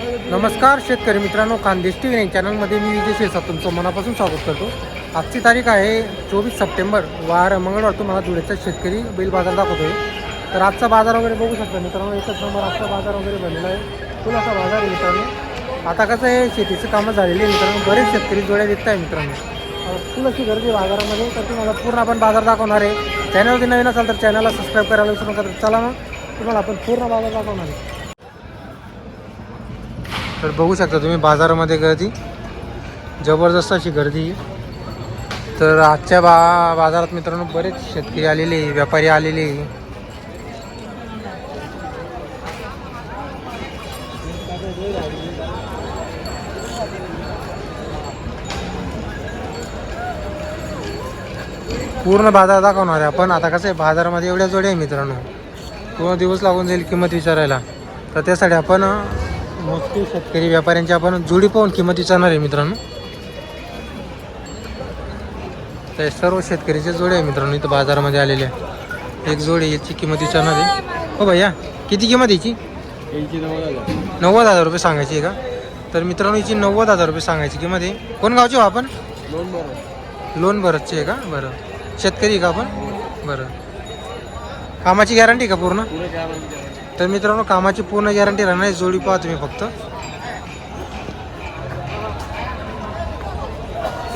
नमस्कार शेतकरी मित्रांनो खानदेश टी व्ही चॅनलमध्ये मी विजय शेसा तुमचं मनापासून स्वागत करतो. आजची तारीख आहे चोवीस सप्टेंबर वार मंगळवार. तुम्हाला धुळ्याचा शेतकरी बैल बाजार दाखवतोय. तर आजचा बाजार वगैरे बघू शकता मित्रांनो एकच नंबर आजचा बाजार वगैरे बनलेला आहे. फुल असा बाजार आहे मित्रांनो. आता कसं आहे शेतीची कामं झालेली आहे मित्रांनो. बरेच शेतकरी जोड्या देत आहे मित्रांनो. अं, फुल अशी गर्दी आहे बाजारामध्ये तर तुम्हाला पूर्ण आपण बाजार दाखवणार आहे. चॅनलवरती नवीन असाल तर चॅनलला सबस्क्राईब करायला विसरू नका. तर चला मग तुम्हाला आपण पूर्ण बाजार दाखवणार आहे. तर बघू शकता तुम्ही बाजारामध्ये गर्दी. जबरदस्त अशी गर्दी. तर आजच्या बा बाजारात मित्रांनो बरेच शेतकरी आलेले व्यापारी आलेले. पूर्ण बाजार दाखवणार आहे आपण. आता कसं आहे बाजारामध्ये एवढ्या जोड्या आहे मित्रांनो. पूर्ण दिवस लागून जाईल किंमत विचारायला. तर त्यासाठी आपण मोजके शेतकरी व्यापाऱ्यांची आपण जोडी पाहून किंमत विचारणार आहे मित्रांनो. तर सर्व शेतकरीच्या जोड्या आहे मित्रांनो इथं बाजारामध्ये आलेल्या एक जोडी याची किंमत विचारणार आहे. हो भैया किती किंमत याची? नव्वद हजार. रुपये सांगायची आहे का? तर मित्रांनो याची नव्वद हजार रुपये सांगायची किंमत आहे. कोण गावची हो आपण? लोन भरतची आहे का? बरं. शेतकरी का आपण? बरं. कामाची गॅरंटी का पूर्ण? तर मित्रांनो कामाची पूर्ण गॅरंटी राहणार आहे. जोडी पहा तुम्ही फक्त.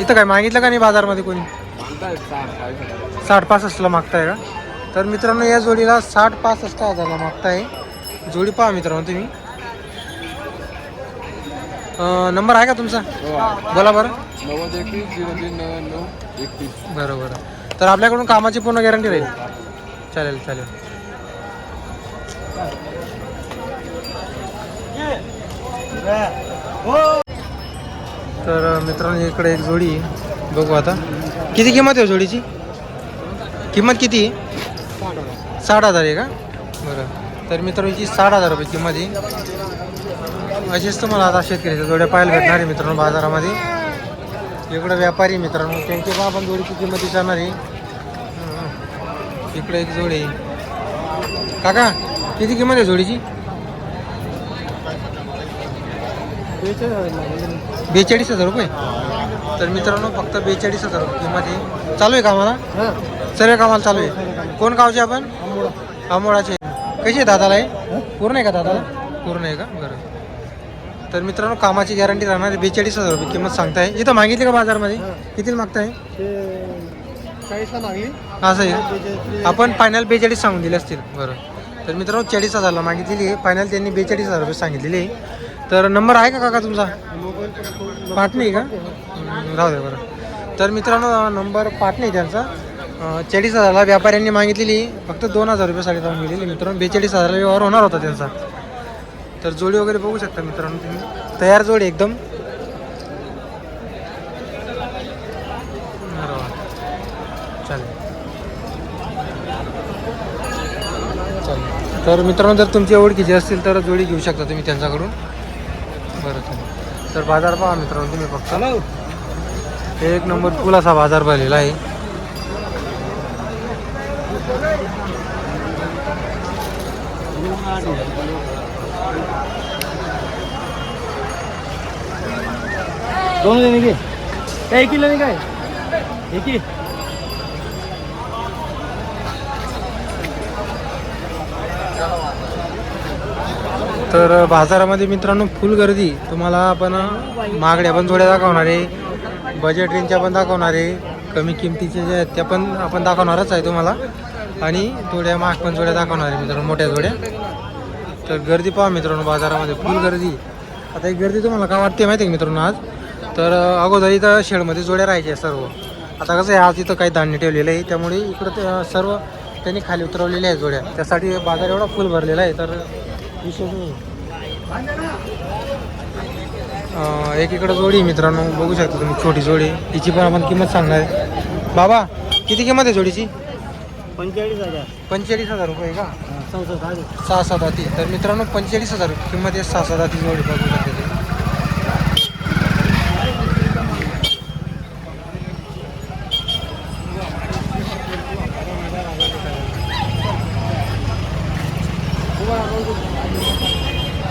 इथं काय मागितलं का नाही बाजारमध्ये कोणी? साठ पासष्टला मागताय का? तर मित्रांनो या जोडीला साठ पासष्ट हजारला मागताय. जोडी पहा मित्रांनो तुम्ही. नंबर आहे का तुमचा? बोला बरं. नव्वद एकवीस झिरो तीन एकतीस बरं बरं तर आपल्याकडून कामाची पूर्ण गॅरंटी राहील. चालेल चालेल. तर मित्रांनो इकडे एक जोडी आहे. बघू आता. किती किंमत आहे हो जोडीची? किंमत किती? आहे साठ हजार आहे का? बरं. तर मित्रांनो साठ हजार रुपये किंमत आहे. अशीच तुम्हाला आता शेतकऱ्याच्या जोड्या पाहायला भेटणार आहे मित्रांनो बाजारामध्ये. इकडे व्यापारी मित्रांनो. त्यांची पण आपण जोडीची किंमत विचारणार आहे. हं. इकडे एक जोडी आहे. काका किती किंमत आहे जोडीची? बेचाळीस हजार रुपये? तर मित्रांनो फक्त बेचाळीस हजार रुपये किंमत आहे. चालू आहे कामाला सर्व कामाला चालू आहे. कोण गावचे आपण? आंबोळाचे. कशी आहे दादाला आहे पूर्ण आहे का दादाला? पूर्ण आहे का? बरं. तर मित्रांनो कामाची गॅरंटी राहणार आहे. बेचाळीस हजार रुपये किंमत सांगताय. इथं मागितली का बाजारमध्ये? कितीला मागताय? असं आहे. आपण फायनल बेचाळीस सांगून दिले असतील. बरं. तर मित्रांनो चाळीस हजारला मागितलेली आहे. फायनल त्यांनी बेचाळीस हजार रुपये सांगितलेले आहे. तर नंबर आहे का काका तुमचा? पाठ नाही का? राहू द्या बरं. तर मित्रांनो नंबर पाठ नाही त्यांचा. चाळीस हजारला व्यापाऱ्यांनी मागितलेली फक्त दोन हजार रुपये साडे जाऊन गेलेली मित्रांनो. बेचाळीस हजारला व्यवहार होणार होता त्यांचा. तर जोडी वगैरे बघू शकता मित्रांनो तुम्ही. तयार जोडी एकदम. चालेल. चालेल. तर मित्रांनो जर तुमची ओळखीची असतील तर जोडी घेऊ शकता तुम्ही त्यांच्याकडून. बरं चालेल तर बाज़ार पहा मित्रांनो तुम्ही फक्त. एक नंबर फुल असा बाज़ार भरलेला आहे. दोन देणे काय एक किलो नाही काय? एक. तर बाजारामध्ये मित्रांनो फुल गर्दी. तुम्हाला आपण महागड्या पण जोड्या दाखवणार आहे. बजेट रेंजच्या पण दाखवणार आहे. कमी किमतीच्या ज्या आहेत त्या पण आपण दाखवणारच आहे तुम्हाला. आणि थोड्या महाग पण जोड्या दाखवणार आहे मित्रांनो मोठ्या जोड्या. तर गर्दी पहा मित्रांनो बाजारामध्ये फुल गर्दी. आता एक गर्दी तुम्हाला काय वाटते माहिती आहे मित्रांनो आज? तर अगोदर इथं शेडमध्ये जोड्या राहायच्या सर्व. आता कसं आहे आज इथं काही धान्य ठेवलेलं आहे. त्यामुळे इकडं ते सर्व त्यांनी खाली उतरवलेल्या आहेत जोड्या. त्यासाठी बाजार एवढा फुल भरलेला आहे. तर विशेष नाही. अं, एक इकडं जोडी आहे मित्रांनो बघू शकता तुम्ही छोटी जोडी. तिची पण आपण किंमत सांगणार आहे. बाबा किती किंमत आहे जोडीची? पंचेचाळीस हजार. पंचेचाळीस हजार रुपये का? सहा सात हाती तर मित्रांनो पंचेचाळीस हजार किंमत आहे सहा सात हाती जोडी बघू शकता तुम्ही.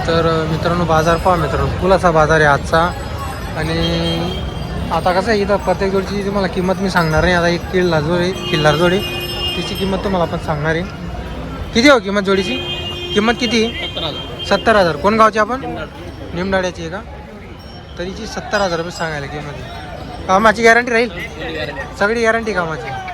तर मित्र मित्रांनो बाजार पहा मित्रांनो. फुलाचा बाजार आहे आजचा. आणि आता कसं आहे इथं प्रत्येक जोडची तुम्हाला किंमत मी सांगणार नाही आता एक किल्ला जोड आहे किल्लार जोडी. तिची किंमत तुम्हाला आपण सांगणार आहे. किती हो किंमत जोडीची? किंमत किती? आहे सत्तर हजार. कोण गावची आपण? निमडाड्याची आहे का? तरीची सत्तर हजार रुपये सांगायला किंमत आहे. कामाची गॅरंटी राहील? सगळी गॅरंटी कामाची.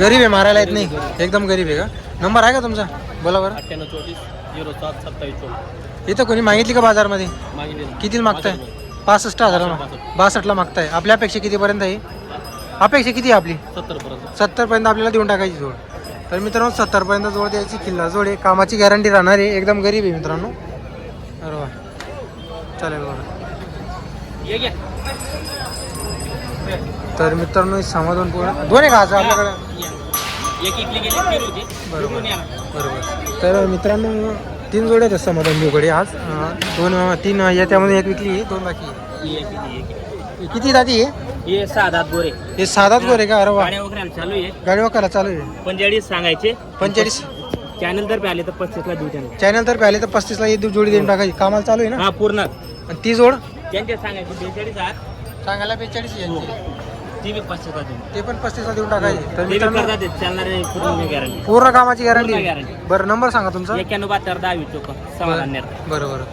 गरीब आहे मारायला येत नाही. एकदम गरीब आहे का? नंबर आहे का तुमचा? बोला बरं. अठ्ठ्याण्णव चौतीस झिरो सात सत्तावीस चोवीस. इथं कोणी मागितली का बाजारमध्ये? किती मागताय? पासष्ट हजार बासष्टला मागताय. आपल्या अपेक्षा कितीपर्यंत आहे? अपेक्षा किती आहे आपली? सत्तर पर्यंत सत्तरपर्यंत आपल्याला देऊन टाकायची जोड. तर मित्रांनो सत्तरपर्यंत जोड द्यायची किल्ला जोड आहे. कामाची गॅरंटी राहणार आहे. एकदम गरीब आहे मित्रांनो. बरोबर चालेल बरं तर मित्रांनो हे समाधान पूर्ण दोन आहे का आज आपल्याकडे. एक गेली बरोबर. बरोबर. तर मित्रांनो तीन जोड्या आहेत समाधान जोकडे आज. दोन तीन याच्यामध्ये एक विकली दोन बाकी किती किती? हे दात गोरे. हे साधाच गोरे का? अरे वा. गाड्या वगैरे चालू आहे. गाडी वाकायला चालू आहे. पंचेचाळीस सांगायचे. पंचेचाळीस. चॅनल तर्फे आले तर पस्तीसला देऊ त्यांना. चॅनल तर आले तर पस्तीसला एक जोडी देऊन टाकायची. कामाला चालू आहे ना? हा पूर्ण. आणि ती जोड? त्यांचे सांगायचे बेचाळीस आठ. सांगायला बेचाळीस यांची. ती बी पस्तीसला देऊ ते पण पस्तीसला देऊन टाकायची. तर ते बी मित्रांनो करतात चालणारे पूर्ण गॅरंटी पूर्ण कामाची गॅरंटी. बरं नंबर सांगा तुमचा. एक्क्याण्णव बहात्तर दहा वीस चौक समाधान नेर बरं बरं.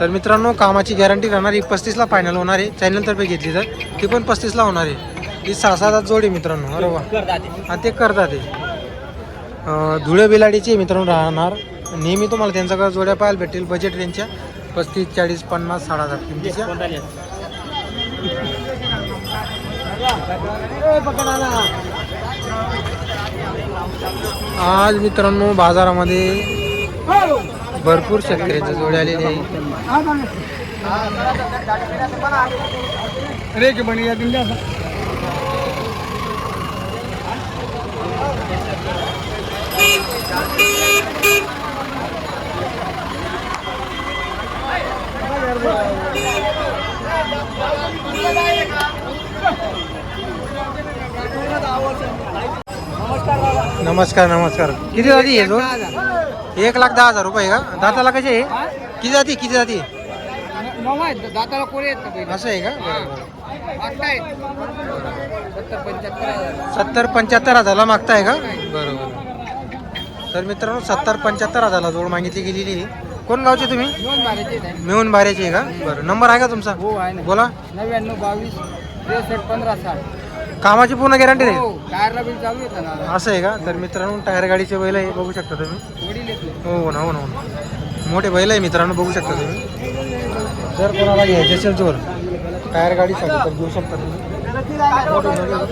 तर मित्रांनो कामाची गॅरंटी राहणार ही पस्तीसला फायनल होणार आहे. चॅनलतर्फे घेतली तर ती पण पस्तीसला होणार आहे. ही सहा सात जोड मित्रांनो अरे वा करतात आणि ते करतात ते अं, धुळे बिलाडीचे मित्रांनो राहणार. नेहमी तुम्हाला त्यांच्याकडे जोड्या पाहायला भेटतील. बजेट रेंजच्या पस्तीस चाळीस पन्नास साठ हजार किमतीच्या. कोणता आज मित्रांनो बाजारामध्ये भरपूर शेतकऱ्यांच्या जोड्या आलेल्या आहे नमस्कार नमस्कार. किती जाती आहे जोड एक लाख दहा हजार रुपये का? दाताला कसे आहे? किती जाती किती जाती? दाताला असं आहे का? सत्तर पंच्याहत्तर हजारला मागताय का? बरोबर तर मित्रांनो सत्तर पंच्याहत्तर हजारला जोड मागितली गेलेली कोण गावचे तुम्ही? दोन मिळून बाऱ्याचे आहे का? बरं. नंबर आहे का तुमचा? हो बोला. नव्याण्णव बावीस त्रेसष्ट पंधरा साठ. कामाची पूर्ण गॅरंटी हो राहील टायरला बिल चालू येतं ना. असं आहे का? तर मित्रांनो टायर गाडीचे बैल आहे बघू शकता तुम्ही. वडील येत नाही हो ना हो ना हो ना. मोठे बैल आहे मित्रांनो बघू शकता तुम्ही. जर कोणाला घ्यायचे असेल जोर टायर गाडीसाठी तर घेऊ शकता तुम्ही. मोठे बैल आहे.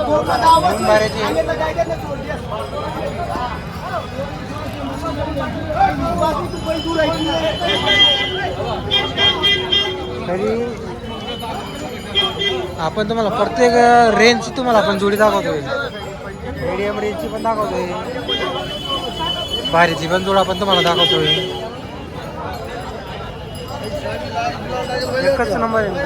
मिळून बाऱ्याचे आहे. तरी आपण तुम्हाला प्रत्येक रेंजची तुम्हाला आपण जोडी दाखवतोय. मीडियम रेंजची पण दाखवतोय. भारीची पण जोड आपण तुम्हाला दाखवतोय. एकच नंबर आहे.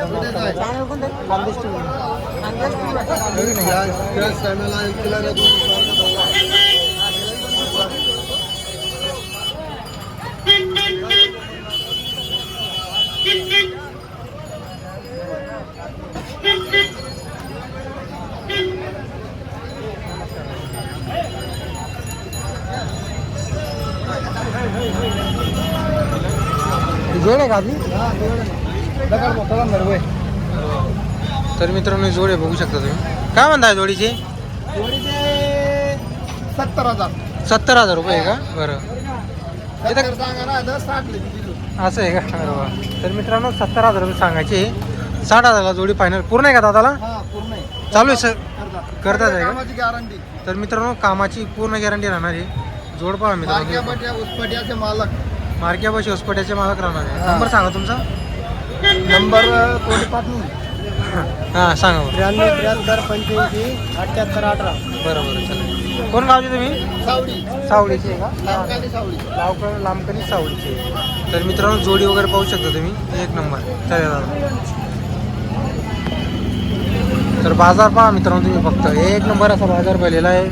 तर मित्रांनो जोड बघू शकता तुम्ही. काय म्हणताय जोडीची? सत्तर हजार. सत्तर हजार रुपये का? बरं. असं आहे का? बरोबर तर मित्रांनो सत्तर हजार रुपये सांगायचे. साठ हजारला जोडी फायनल पूर्ण आहे का दादाला? चालू आहे सर. करतात आहे का? गॅरंटी तर मित्रांनो कामाची पूर्ण गॅरंटी राहणार आहे. जोड पहा मित्रांनो. मालक. मार्किया बशी हॉस्पिटलचे मालक राहणार आहे. हा. नंबर सांगा तुमचा. नंबर कोणी पाठवून हां सांगा बरं. त्र्याण्णव त्र्याहत्तर पंच्याऐंशी अठ्ठ्याहत्तर अठरा. बरं बरं कोण गावचे तुम्ही? सावडी सावडीचे आहे का? लांबकाली सावडी लावकर लांबकणी सावडीचे आहे. तर मित्रांनो जोडी वगैरे पाहू शकता तुम्ही. एक नंबर. चालेल दादा तर बाजार पहा मित्रांनो तुम्ही फक्त. एक नंबर असा बाजार भरलेला आहे.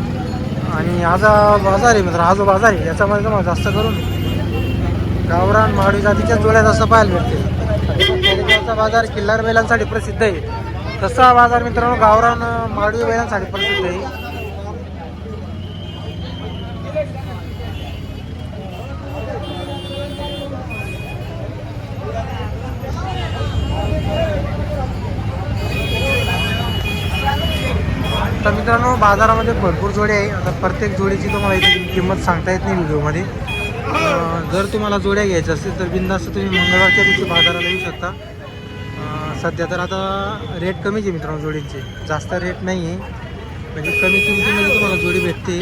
आणि आज हा बाजार आहे मित्र हा जो बाजार आहे. याच्यामध्ये तुम्हाला जास्त करून गावरान मावळी जातीच्या जोड्या जास्त पाहायला मिळते. बाजार किल्लार बैलांसाठी प्रसिद्ध आहे. तसा बाजार मित्रांनो गावरान मावळी बैलांसाठी प्रसिद्ध आहे. तर मित्रांनो बाजारामध्ये भरपूर जोडी आहे. आता प्रत्येक जोडीची तुम्हाला इथे किंमत सांगता येत नाही व्हिडिओमध्ये. जर तुम्हाला जोड्या घ्यायच्या असतील तर बिंदास्त तुम्ही मंगळवारच्या दिवशी बाजाराला येऊ शकता. सध्या तर आता रेट कमीच आहे मित्रांनो जोडींचे. जास्त रेट नाही आहे म्हणजे कमी किमतीमध्ये तुम्हाला जोडी भेटते.